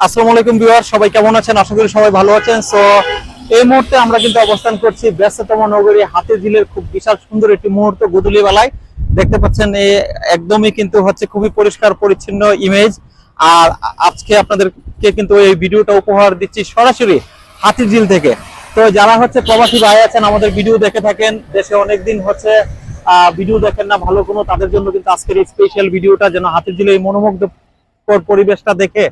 আসসালামু আলাইকুম ভিউয়ার সবাই কেমন আছেন? আশা করি সবাই ভালো আছেন। সো এই মুহূর্তে আমরা কিন্তু অবস্থান করছি ব্যস্ততম নগরী হাতিঝিলের খুব বিশাল সুন্দর একটি মুহূর্ত গোধূলি বেলায় দেখতে পাচ্ছেন এই একদমই কিন্তু হচ্ছে খুবই পরিষ্কার পরিচ্ছন্ন ইমেজ আর আজকে আপনাদেরকে কিন্তু এই ভিডিওটা উপহার দিচ্ছি সরাসরি হাতিঝিল থেকে। তো যারা হচ্ছে প্রবাসী ভাই আছেন আমাদের ভিডিও দেখে থাকেন দেশে অনেকদিন হচ্ছে আহ, ভিডিও দেখেন না ভালো কোনো তাদের জন্য কিন্তু আজকের স্পেশাল ভিডিওটা যেন হাতিঝিলের এই মনোমুগ্ধকর পরিবেশটা দেখে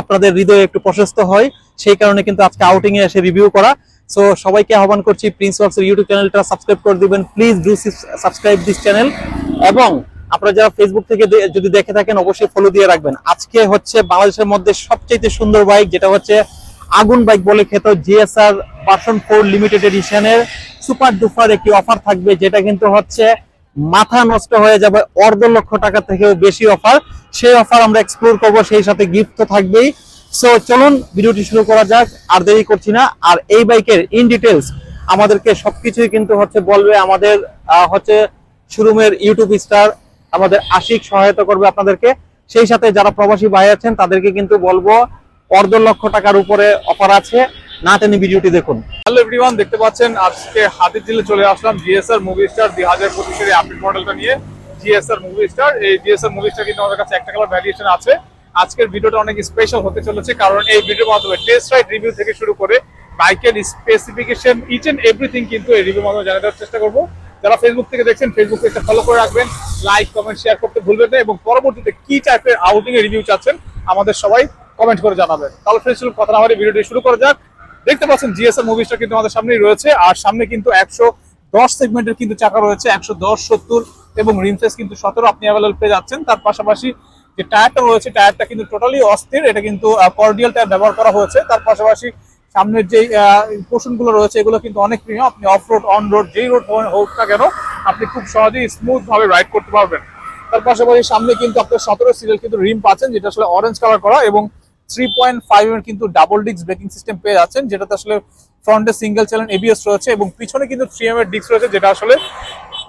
আপনাদের হৃদয়ে একটু প্রশস্ত হয়, সেই কারণে কিন্তু আজকে আউটিং এ এসে রিভিউ করা। সো সবাইকে আহ্বান করছি প্রিন্স ওয়ার্কস ইউটিউব চ্যানেলটা সাবস্ক্রাইব করে দিবেন। Please do subscribe this channel এবং আপনারা যারা ফেসবুক থেকে যদি দেখে থাকেন, অবশ্যই ফলো দিয়ে রাখবেন। আজকে হচ্ছে বাংলাদেশের মধ্যে সবচেয়ে সুন্দর বাইক যেটা হচ্ছে আগুন বাইক বলে খ্যাত জিএসআর পার্সন ফোর লিমিটেড এডিশনের সুপার ডুপার একটি অফার থাকবে, যেটা কিন্তু হচ্ছে মাথা নষ্ট হয়ে যাবে অর্ধ লক্ষ টাকা থেকেও বেশি অফার সেই অফার আমরা এক্সপ্লোর করব, সেই সাথে গিফট তো থাকবেই। সো চলুন, ভিডিওটি শুরু করা যাক, আর দেরি করছি না। আর এই বাইকের ইন ডিটেলস আমাদেরকে সবকিছুই কিন্তু হচ্ছে বলবে আমাদের হচ্ছে শোরুমের ইউটিউব স্টার আমাদের আশিক সহায়তা করবে আপনাদেরকে। সেই সাথে যারা প্রবাসী ভাই আছেন, তাদেরকে কিন্তু বলব, অর্ধ লক্ষ টাকার উপরে অফার আছে। না টেনে ভিডিওটি দেখুন। হ্যালো এভরিওয়ান, দেখতে পাচ্ছেন, আজকে হাতির জিলে চলে আসলাম জিএসআর মুভি স্টার দুই হাজার পঁচিশের আপডেট মডেলটা নিয়ে। জিএসআর মুভি স্টার এই জিএসআর মুভি স্টার কিন্তু আমাদের কাছে একটা কালার ভ্যারিয়েশন আছে। আজকের ভিডিওটা অনেক স্পেশাল হতে চলেছে, কারণ এই ভিডিওর মাধ্যমে টেস্ট রাইড রিভিউ থেকে শুরু করে বাইকের স্পেসিফিকেশন ইচ এন্ড এভরিথিং কিন্তু এই রিভিউর মাধ্যমে দেওয়ার চেষ্টা করব। যারা ফেসবুক থেকে দেখছেন ফেসবুক পেজটা ফলো করে রাখবেন লাইক কমেন্ট শেয়ার করতে ভুলবেন না এবং পরবর্তীতে কি টাইপের আউটিং এর রিভিউ চাচ্ছেন, আমাদের সবাই কমেন্ট করে জানাবেন। তাহলে ফ্রেন্ডস কথা না ভিডিওটি শুরু করা যাক। দেখতে পাচ্ছেন জিএসএম মুভিসটা কিন্তু আমাদের সামনেই রয়েছে, আর সামনে কিন্তু একশো দশ সেগমেন্টের কিন্তু চাকা রয়েছে, একশো দশ, সত্তর এবং রিম সাইজ কিন্তু সতেরো আপনি অ্যাভেলেবল পেয়ে যাচ্ছেন। তার পাশাপাশি যে টায়ারটা রয়েছে টায়ারটা কিন্তু টোটালি অস্থির, এটা কিন্তু কর্ডিয়াল টায়ার ব্যবহার করা হয়েছে। তার পাশাপাশি সামনের যে পোর্শনগুলো রয়েছে, এগুলো কিন্তু অনেক প্রিয় আপনি অফ রোড অন রোড যেই রোড হোক না কেন, আপনি খুব সহজেই স্মুথ ভাবে রাইড করতে পারবেন। তার পাশাপাশি সামনে কিন্তু আপনার সতেরো সিরিয়াল কিন্তু রিম পাচ্ছেন, যেটা আসলে অরেঞ্জ কালার করা এবং থ্রি পয়েন্ট ফাইভ এর কিন্তু ডাবল ডিস্ক ব্রেকিং সিস্টেম পেয়ে যাচ্ছেন, যেটাতে আসলে ফ্রন্টে সিঙ্গেল চ্যানেল এবিএস রয়েছে এবং পিছনে কিন্তু থ্রি এম এর ডিস্ক রয়েছে, যেটা আসলে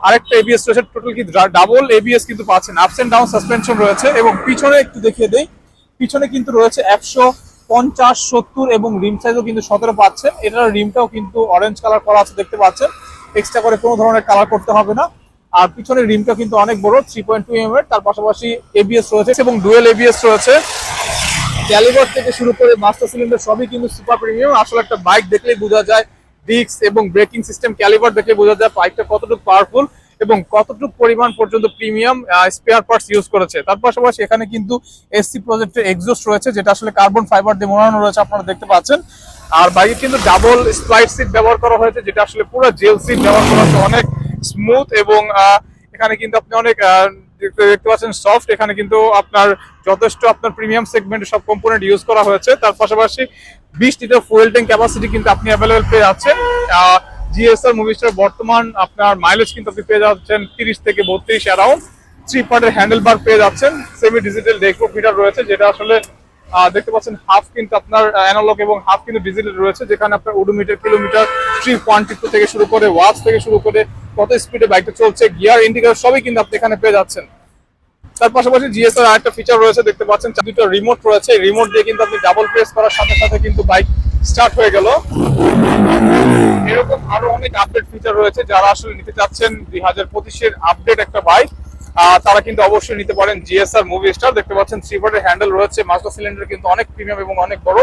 আরেকটা এবিএস রয়েছে টোটাল কিন্তু ডাবল এবিএস কিন্তু পাচ্ছেন। আপস এন্ড ডাউন সাসপেনশন রয়েছে এবং পিছনে একটু দেখিয়ে দেই, পিছনে কিন্তু রয়েছে একশো পঞ্চাশ সত্তর এবং রিম সাইজও কিন্তু সতেরো পাচ্ছেন এটার রিমটাও কিন্তু অরেঞ্জ কালার করা আছে, দেখতে পাচ্ছেন। এক্সট্রা করে কোনো ধরনের কালার করতে হবে না। আর পিছনের রিমটা কিন্তু অনেক বড় থ্রি পয়েন্ট টু এম এর, তার পাশাপাশি এবিএস রয়েছে এবং ডুয়েল এবিএস রয়েছে। ক্যালিবার থেকে শুরু করে মাস্টার সিলিন্ডার সবই কিন্তু সুপার প্রিমিয়াম আসলে একটা বাইক দেখলেই বোঝা যায় ডিস্ক এবং ব্রেকিং সিস্টেম ক্যালিবার দেখলে বোঝা যায় বাইকটা কতটুকু পাওয়ারফুল এবং কতটুকু পরিমাণ পর্যন্ত প্রিমিয়াম স্পেয়ার পার্টস ইউজ করেছে। তার পাশাপাশি এখানে কিন্তু এসসি প্রজেক্টের এক্সজস্ট রয়েছে যেটা আসলে কার্বন ফাইবার দিয়ে মোড়ানো রয়েছে আপনারা দেখতে পাচ্ছেন। আর বাইকে কিন্তু ডাবল স্প্লাইট সিট ব্যবহার করা হয়েছে যেটা আসলে পুরো জেল সিট ব্যবহার করা হয়েছে। অনেক স্মুথ এবং আহ, এখানে কিন্তু আপনি অনেক দেখতে পাচ্ছেন সফট এখানে কিন্তু আপনার যথেষ্ট আপনার প্রিমিয়াম সেগমেন্টে সব কম্পোনেন্ট ইউজ করা হয়েছে। তার পাশাপাশি বিশ লিটার ফুয়েল ট্যাঙ্ক ক্যাপাসিটি কিন্তু আপনি অ্যাভেলেবেল পেয়ে যাচ্ছেন। জিএসআর মুভিস্টার বর্তমান আপনার মাইলেজ কিন্তু আপনি পেয়ে যাচ্ছেন তিরিশ থেকে বত্রিশ অ্যারাউন্ড থ্রি পার্টের হ্যান্ডেল বার পেয়ে যাচ্ছেন। সেমি ডিজিটাল ডেকো মিটার রয়েছে, যেটা আসলে দেখতে পাচ্ছেন হাফ কিন্তু আপনার অ্যানালগ এবং হাফ কিন্তু ডিজিটাল রয়েছে, যেখানে আপনার ওডোমিটার কিলোমিটার থ্রি কোয়ান্টিটি থেকে শুরু করে ওয়াচ থেকে শুরু করে, কত স্পিডে বাইকটা চলছে গিয়ার ইন্ডিকেটর সবই কিন্তু আপনি এখানে পেয়ে যাচ্ছেন। তার পাশাপাশি জিএসআর আরেকটা ফিচার রয়েছে, দেখতে পাচ্ছেন দুটো রিমোট রয়েছে রিমোট দিয়ে কিন্তু আপনি ডাবল প্রেস করার সাথে সাথে কিন্তু বাইক স্টার্ট হয়ে গেল। এরকম আরও অনেক আপডেট ফিচার রয়েছে, যারা আসলে নিতে চাচ্ছেন দুই হাজার পঁচিশের আপডেট একটা বাইক তারা কিন্তু অবশ্যই নিতে পারেন জিএসআর মুভি স্টার দেখতে পাচ্ছেন থ্রি হ্যান্ডেল রয়েছে। মাস্টার সিলিন্ডার কিন্তু অনেক প্রিমিয়াম এবং অনেক বড়।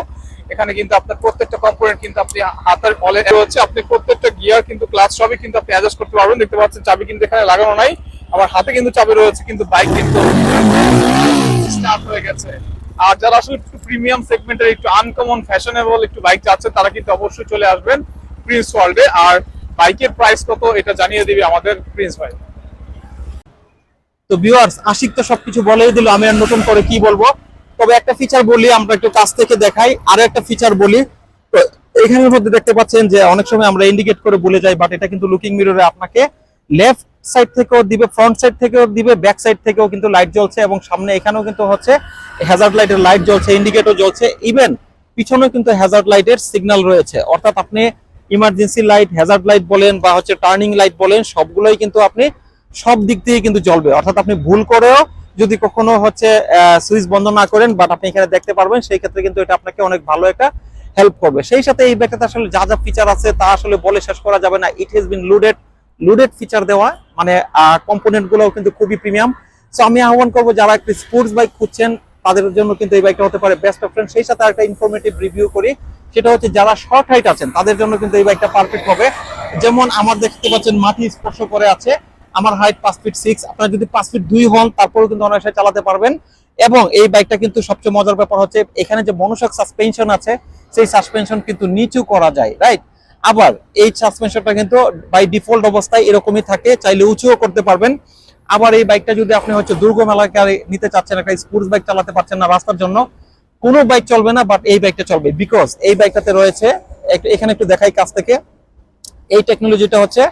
এখানে কিন্তু আপনার প্রত্যেকটা কম্পোনেন্ট কিন্তু আপনি হাতের অলে রয়েছে। আপনি প্রত্যেকটা গিয়ার কিন্তু ক্লাস সবই কিন্তু আপনি অ্যাডজাস্ট করতে পারবেন। দেখতে পাচ্ছেন, চাবি কিন্তু এখানে লাগানো নাই। আমার হাতে কিন্তু চাবি রয়েছে, কিন্তু বাইক কিন্তু স্টার্ট হয়ে গেছে। আর যারা আসলে একটু প্রিমিয়াম সেগমেন্টের একটু আনকমন ফ্যাশনেবল একটু বাইক চাচ্ছে তারা কিন্তু অবশ্যই চলে আসবেন প্রিন্স ওয়ার্ল্ডে আর বাইকের প্রাইস কত, এটা জানিয়ে দিবে আমাদের প্রিন্স ভাই। তো ভিউয়ার্স আশিক তো সবকিছু বলেই দিল, আমি আর নতুন করে কি বলব? তবে একটা ফিচার বলি, আমরা একটু কাছ থেকে দেখাই, আরও একটা ফিচার বলি। তো এখানের মধ্যে দেখতে পাচ্ছেন যে অনেক সময় আমরা ইন্ডিকেট করে বলে যাই বাট এটা কিন্তু লুকিং মিররে আপনাকে লেফট সাইড থেকেও দিবে ফ্রন্ট সাইড থেকেও দিবে ব্যাক সাইড থেকেও কিন্তু লাইট জ্বলছে এবং সামনে এখানেও কিন্তু হচ্ছে হ্যাজার্ড লাইটের লাইট জ্বলছে ইন্ডিকেটর জ্বলছে। ইভেন পিছনেও কিন্তু হ্যাজার্ড লাইটের সিগন্যাল রয়েছে। অর্থাৎ আপনি ইমার্জেন্সি লাইট হ্যাজার্ড লাইট বলেন বা হচ্ছে টার্নিং লাইট বলেন, সবগুলোই কিন্তু আপনি সব দিক দিয়ে কিন্তু জ্বলবে অর্থাৎ আপনি ভুল করেও যদি কখনো হচ্ছে সুইচ বন্ধ না করেন বাট আপনি এখানে দেখতে পারবেন, সেই ক্ষেত্রে কিন্তু এটা আপনাকে অনেক ভালো একটা হেল্প করবে। সেই সাথে এই ব্যাগটাতে আসলে যা যা ফিচার আছে তা আসলে বলে শেষ করা যাবে না। ইট হ্যাজ বিন লুডেড লুডেড ফিচার দেওয়া মানে কম্পোনেন্টগুলো কিন্তু খুবই প্রিমিয়াম সো আমি আহ্বান করব যারা একটি স্পোর্টস বাইক খুঁজছেন, তাদের জন্য কিন্তু এই বাইকটা হতে পারে বেস্ট অপশন সেই সাথে একটা ইনফরমেটিভ রিভিউ করি, সেটা হচ্ছে যারা শর্ট হাইট আছেন, তাদের জন্য কিন্তু এই বাইকটা পারফেক্ট হবে। যেমন আমার দেখতে পাচ্ছেন, মাটি স্পর্শ করে আছে। আমার হাইট পাঁচ ফিট সিক্স আপনারা যদি পাঁচ ফিট দুই হন, তারপরেও কিন্তু অনায়াসে চালাতে পারবেন। এবং এই বাইকটা কিন্তু সবচেয়ে মজার ব্যাপার হচ্ছে, এখানে যে মনুষক সাসপেনশন আছে, সেই সাসপেনশন কিন্তু নিচু করা যায় রাইট আবার এই সাসপেনশনটা কিন্তু বাই ডিফল্ট অবস্থায় এরকমই থাকে, চাইলে উঁচুও করতে পারবেন। আবার এই বাইকটা যদি আপনি হচ্ছে দুর্গম এলাকায় নিতে চাচ্ছেন, একটা স্পোর্টস বাইক চালাতে পারছেন না রাস্তার জন্য, কোনো বাইক চলবে না বাট এই বাইকটা চলবে। বিকজ এই বাইকটাতে রয়েছে এখানে একটু দেখাই কাছ থেকে। এই টেকনোলজিটা হচ্ছে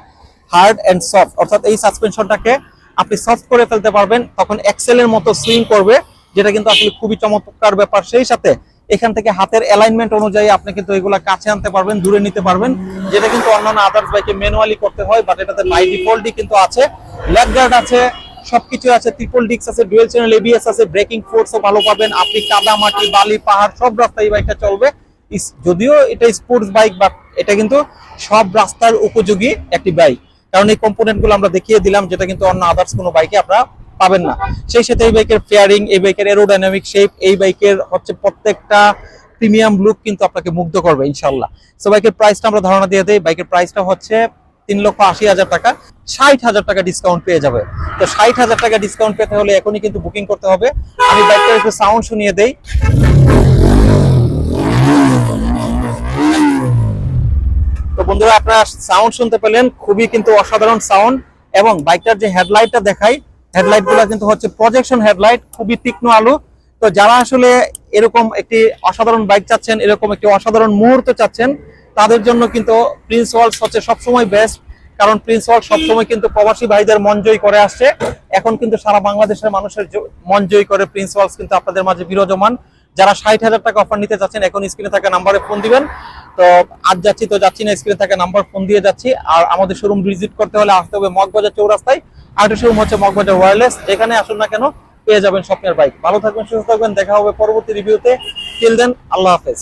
হার্ড এন্ড সফট, অর্থাৎ এই সাসপেনশনটাকে আপনি সফট করে ফেলতে পারবেন, তখন এক্সেলের মতো সুইং করবে, যেটা কিন্তু আসলে খুবই চমৎকার ব্যাপার। সেই সাথে এখান থেকে হাতের অ্যালাইনমেন্ট অনুযায়ী আপনি কিন্তু এগুলা কাছে আনতে পারবেন, দূরে নিতে পারবেন, যেটা কিন্তু অন্যান্য আদার্স বাইকে ম্যানুয়ালি করতে হয় বাট এটাতে বাই ডিফল্টই কিন্তু আছে। লেগ গার্ড আছে, সবকিছু আছে ট্রিপল ডিক্স আছে ডুয়েল চ্যানেল এবিএস আছে ব্রেকিং ফোর্সও ভালো পাবেন, আপনি কাদা মাটি, বালি, পাহাড়, সব রাস্তায় এই বাইকটা চলবে। যদিও এটা স্পোর্টস বাইক বাট এটা কিন্তু সব রাস্তার উপযোগী একটি বাইক কারণ এই কম্পোনেন্টগুলো আমরা দেখিয়ে দিলাম, যেটা কিন্তু অন্য আদার্স কোনো বাইকে আপনারা পাবেন না। সেই সাথে এই বাইকের ফেয়ারিং এই বাইকের এরোডাইনামিক শেপ এই বাইকের হচ্ছে প্রত্যেকটা প্রিমিয়াম লুক কিন্তু আপনাকে মুগ্ধ করবে ইনশাল্লাহ সো বাইকের প্রাইসটা আমরা ধারণা দিয়ে দেই বাইকের প্রাইসটা হচ্ছে তিন লক্ষ আশি হাজার টাকা, ষাট হাজার টাকা ডিসকাউন্ট পেয়ে যাবে। তো ষাট হাজার টাকা ডিসকাউন্ট পেতে হলে এখনই কিন্তু বুকিং করতে হবে। আমি বাইকটা একটু সাউন্ড শুনিয়ে দেই। তো বন্ধুরা আপনারা সাউন্ড শুনতে পেলেন, খুবই কিন্তু অসাধারণ সাউন্ড এবং বাইকটার যে হেডলাইটটা দেখাই হেডলাইটগুলা কিন্তু হচ্ছে প্রজেকশন হেডলাইট খুবই তীক্ষ্ণ আলো। তো যারা আসলে এরকম একটি অসাধারণ বাইক চাচ্ছেন, এরকম একটি অসাধারণ মুহূর্ত চাচ্ছেন, তাদের জন্য কিন্তু প্রিন্স ওয়ার্ল্ড হচ্ছে সবসময় বেস্ট কারণ প্রিন্স ওয়ার্ল্ড সবসময় কিন্তু প্রবাসী ভাইদের মন জয় করে আসছে। এখন কিন্তু সারা বাংলাদেশের মানুষের মন জয় করে প্রিন্স ওয়ার্ল্ড কিন্তু আপনাদের মাঝে বিরাজমান। যারা ষাট হাজার টাকা অফার নিতে চাচ্ছেন এখন স্ক্রিনে থাকা নাম্বারে ফোন দিবেন। তো আজ যাচ্ছি, তো যাচ্ছি না স্ক্রিনে থাকা নাম্বার ফোন দিয়ে যাচ্ছি। আর আমাদের শোরুম ভিজিট করতে হলে আসতে হবে মগবাজার চৌরাস্তায়। আরেকটা শোরুম হচ্ছে মগবাজার ওয়ারলেস এখানে আসুন না কেন, পেয়ে যাবেন স্বপ্নের বাইক ভালো থাকবেন, সুস্থ থাকবেন। দেখা হবে পরবর্তী রিভিউতে টিল দেন আল্লাহ হাফেজ।